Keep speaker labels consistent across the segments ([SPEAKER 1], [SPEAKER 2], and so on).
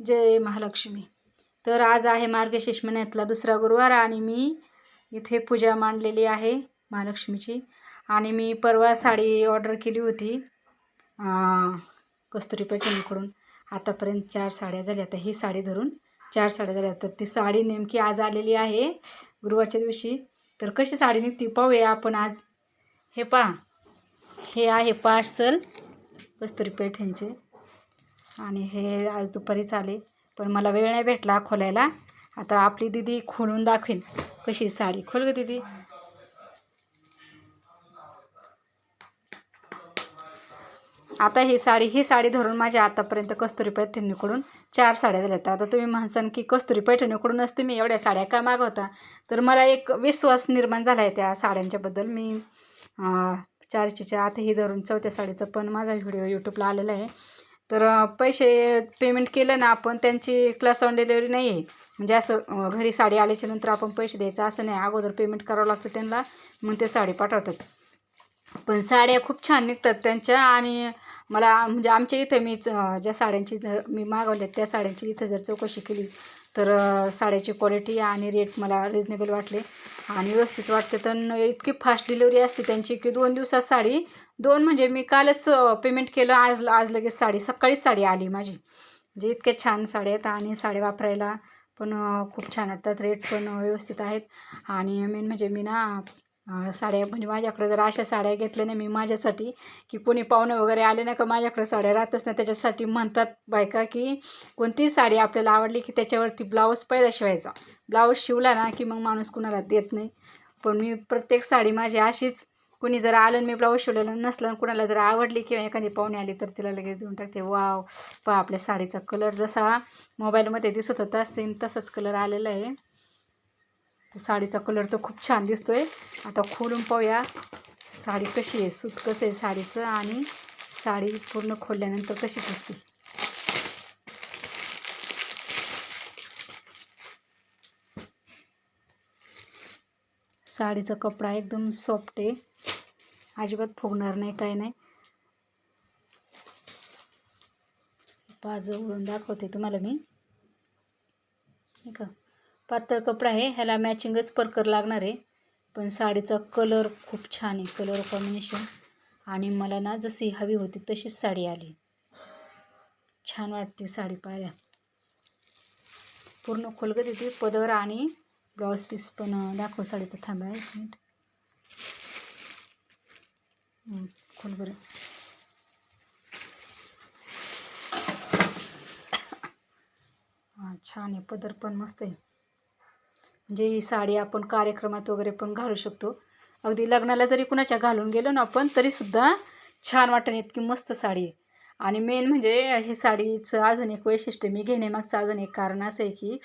[SPEAKER 1] जय महालक्ष्मी. तर आज आहे मार्गशीर्ष महिन्यातला दुसरा गुरुवार आणि मी इथे पूजा मांडलेली आहे महालक्ष्मीची. आणि मी परवा साडी ऑर्डर केली होती कस्तुरी पैठणीकडून आतापर्यंत चार साड्या झाल्या आता ही साडी धरून चार साड्या झाल्या. तर ती साडी नेमकी आज आलेली आहे गुरुवारच्या दिवशी. तर कशी साडी निघती पाहूया आपण आज. हे पहा. हे आहे पार्सल कस्तुरी पैठणीचे आणि हे आज दुपारीच आले. पण मला वेळ नाही भेटला खोलायला. आता आपली दिदी खोलून दाखवेन कशी साडी. खोल ग दिदी. आता ही साडी ही साडी धरून माझ्या आतापर्यंत कस्तुरी पैठणीकडून चार साड्या झाल्यात आता तुम्ही म्हणसान की कस्तुरी पैठणीकडूनच तुम्ही एवढ्या साड्या का मागवता? तर मला एक विश्वास निर्माण झाला आहे त्या साड्यांच्याबद्दल मी चारशेच्या आता ही धरून चौथ्या साडीचं पण माझा व्हिडिओ यूट्यूबला आलेला आहे. तर पैसे पेमेंट केलं ना आपण त्यांची क्लास ऑन डिलेवरी नाही आहे म्हणजे असं घरी साडी आल्याच्यानंतर आपण पैसे द्यायचं असं नाही. अगोदर पेमेंट करावं लागतं त्यांना मग ते साडी पाठवतात. पण साड्या खूप छान निघतात त्यांच्या आणि मला म्हणजे आमच्या इथं मी ज्या साड्यांची मी मागवल्या त्या साड्यांची इथं जर चौकशी केली तर साड्याची क्वालिटी आणि रेट मला रिजनेबल वाटले. आणि व्यवस्थित वाटते. तर इतकी फास्ट डिलिव्हरी असते त्यांची की दोन दिवसात साडी दोन म्हणजे मी कालच पेमेंट केलं. आज आज लगेच साडी सकाळीच साडी आली माझी. म्हणजे इतक्या छान साड्या आहेत आणि साड्या वापरायला पण खूप छान वाटतात. रेट पण व्यवस्थित आहेत. आणि मेन म्हणजे मी ना साड्या म्हणजे माझ्याकडं जर अशा साड्या घेतल्या नाही मी माझ्यासाठी की कोणी पाहुणे वगैरे आले ना का माझ्याकडं साड्या राहतच नाही त्याच्यासाठी म्हणतात बायका की कोणतीही साडी आपल्याला आवडली की त्याच्यावरती ब्लाऊज पहिला शिवायचा. ब्लाऊज शिवला ना की मग माणूस कुणाला देत नाही. पण मी प्रत्येक साडी माझी अशीच कुणी जर आलं आणि मी ब्लाऊज शिवलेलं नसलं आणि कुणाला जर आवडली किंवा एखादी पाहुणे आली तर तिला लगेच देऊन टाकते. वाव पहा आपल्या साडीचा कलर जसा मोबाईलमध्ये दिसत होता सेम तसाच कलर आलेला आहे. तर साडीचा कलर तर खूप छान दिसतोय. आता खोलून पाहूया. साडी कशी आहे? सूत कसं आहे साडीचं? आणि साडी पूर्ण खोलल्यानंतर कशी दिसते? साडीचा कपडा एकदम सॉफ्ट आहे. अजिबात फुगणार नाही काय नाही. पाज उडून दाखवते तुम्हाला मी. हे का? पातळ कपडा आहे. ह्याला मॅचिंगच परकर लागणार आहे. पण साडीचा कलर खूप छान आहे. कलर कॉम्बिनेशन आणि मला ना जशी हवी होती तशीच साडी आली. छान वाटते साडी पाहिल्या पूर्ण खोलगत येते. पदर आणि ब्लाऊज पीस पण दाखव साडीचं थांबा एक मिनिट हं, हां छान आहे. पदर पण मस्त आहे. म्हणजे ही साडी आपण कार्यक्रमात वगैरे पण घालू शकतो. अगदी लग्नाला जरी कुणाच्या घालून गेलो ना आपण तरीसुद्धा छान वाटणे इतकी मस्त साडी आहे. आणि मेन म्हणजे ही साडीचं अजून एक वैशिष्ट्य मी घेण्यामागचं अजून एक कारण असं आहे की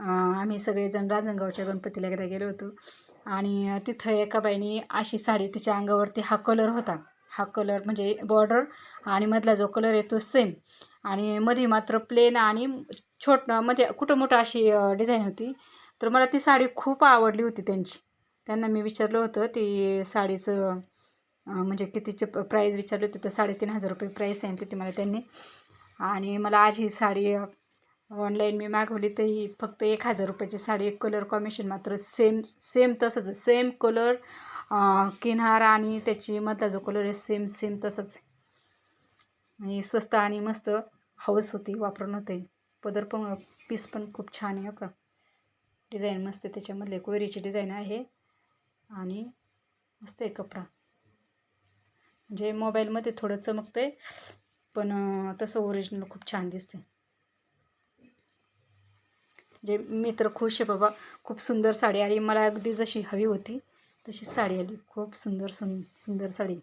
[SPEAKER 1] आम्ही सगळेजण रांजणगावच्या गणपतीला एकदा गेलो होतो. आणि तिथं एका बाईनी अशी साडी तिच्या अंगावरती हा कलर होता. हा कलर म्हणजे बॉर्डर आणि मधला जो कलर आहे तो सेम आणि मध्ये मात्र प्लेन आणि छोटमध्ये कुठं मोठं अशी डिझाईन होती. तर मला ती साडी खूप आवडली होती त्यांची. त्यांना मी विचारलं होतं ती साडीचं म्हणजे कितीचे प्राईज विचारली होती तर साडेतीन हजार रुपये प्राईस सांगितली होती मला त्यांनी. आणि मला आज ही साडी ऑनलाईन मी मागवली तर ही फक्त एक हजार रुपयाची साडी एक कलर कॉम्बिनेशन मात्र सेम सेम तसंच सेम कलर किनार आणि त्याची मधला जो कलर आहे सेम सेम तसंच. आणि स्वस्त आणि मस्त हौस होती वापरून होते. पदर पण पीस पण खूप छान आहे हो का? डिझाईन मस्त आहे त्याच्यामधले कोयरीची डिझाईन आहे. आणि मस्त आहे कपडा. म्हणजे मोबाईलमध्ये थोडं चमकतं आहे पण तसं ओरिजिनल खूप छान दिसते जे मी तर खुश आहे बाबा खूप सुंदर साडी आली मला अगदी जशी हवी होती तशी साडी आली. खूप सुंदर सुं सुंदर साडी.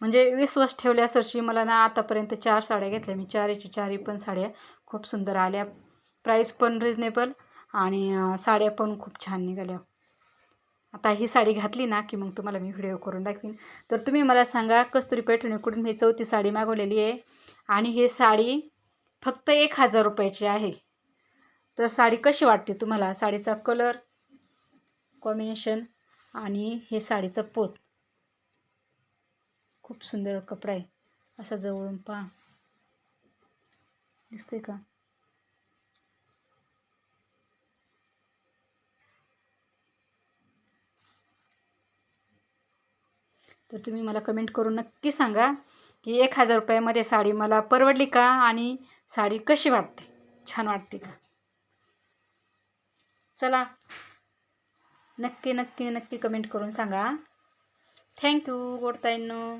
[SPEAKER 1] म्हणजे विश्वास ठेवल्यासरशी मला ना आतापर्यंत चार साड्या घेतल्या. मी चारीची चारी पण साड्या खूप सुंदर आल्या. प्राईस पण रिजनेबल आणि साड्या पण खूप छान निघाल्या. आता ही साडी घातली ना की मग तुम्हाला मी व्हिडिओ करून दाखवीन. तर तुम्ही मला सांगा कस्तुरी पैठणीकडून ही चौथी साडी मागवलेली आहे? आणि ही साडी फक्त एक हजार रुपयाची आहे. तर साडी कशी वाटते तुम्हाला? साडीचा कलर कॉम्बिनेशन आणि हे साडीचं पोत. खूप सुंदर कपडा आहे. असा जवळून पहा. दिसतंय का? तर तुम्ही मला कमेंट करून नक्की सांगा की एक हजार रुपयामध्ये साडी मला परवडली का आणि साडी कशी वाटते? छान वाटते का? चला. नक्की नक्की नक्की कमेंट करून सांगा. थँक्यू गोडताईंनो.